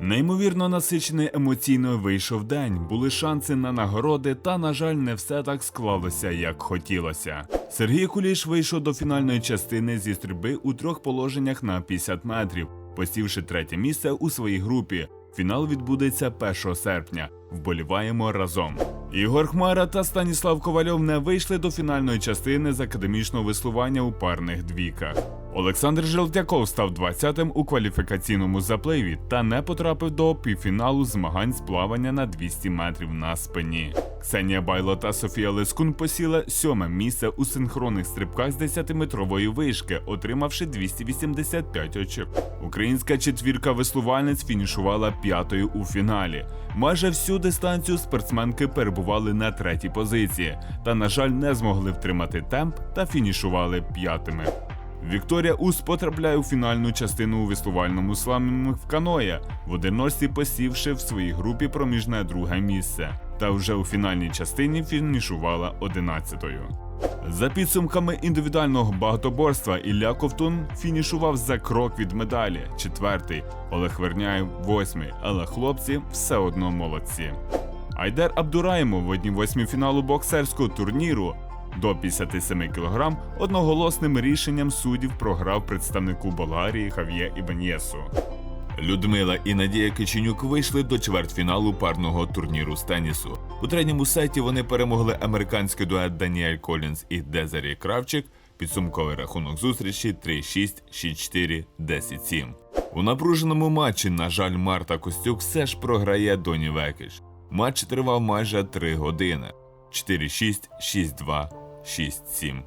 Неймовірно насичений емоційно вийшов день, були шанси на нагороди, та, на жаль, не все так склалося, як хотілося. Сергій Куліш вийшов до фінальної частини зі стрільби у трьох положеннях на 50 метрів, посівши третє місце у своїй групі. Фінал відбудеться 1 серпня. Вболіваємо разом. Ігор Хмара та Станіслав Ковальов не вийшли до фінальної частини з академічного веслування у парних двійках. Олександр Желтяков став 20-м у кваліфікаційному запливі та не потрапив до півфіналу змагань з плавання на 200 метрів на спині. Ксенія Байло та Софія Лескун посіла сьоме місце у синхронних стрибках з 10-метрової вишки, отримавши 285 очок. Українська четвірка веслувальниць фінішувала п'ятою у фіналі. Майже всю дистанцію спортсменки перебували на третій позиції, та, на жаль, не змогли втримати темп та фінішували п'ятими. Вікторія Ус потрапляє у фінальну частину у веслувальному сламі в каноє, в одиночці посівши в своїй групі проміжне друге місце, та вже у фінальній частині фінішувала 11-ю. За підсумками індивідуального багатоборства Ілля Ковтун фінішував за крок від медалі, четвертий, Олег Верняєв восьмий, але хлопці все одно молодці. Айдер Абдураємов в одній восьмій фіналу боксерського турніру до 57 кг одноголосним рішенням суддів програв представнику Болгарії Хав'є Ібаньєсу. Людмила і Надія Киченюк вийшли до чвертьфіналу парного турніру з тенісу. У третьому сеті вони перемогли американський дует Даніель Колінз і Дезарі Кравчик. Підсумковий рахунок зустрічі 3-6, 6-4, 10-7. У напруженому матчі, на жаль, Марта Костюк все ж програє Доні Векіш. Матч тривав майже 3 години. 4-6, 6-2, 6-7.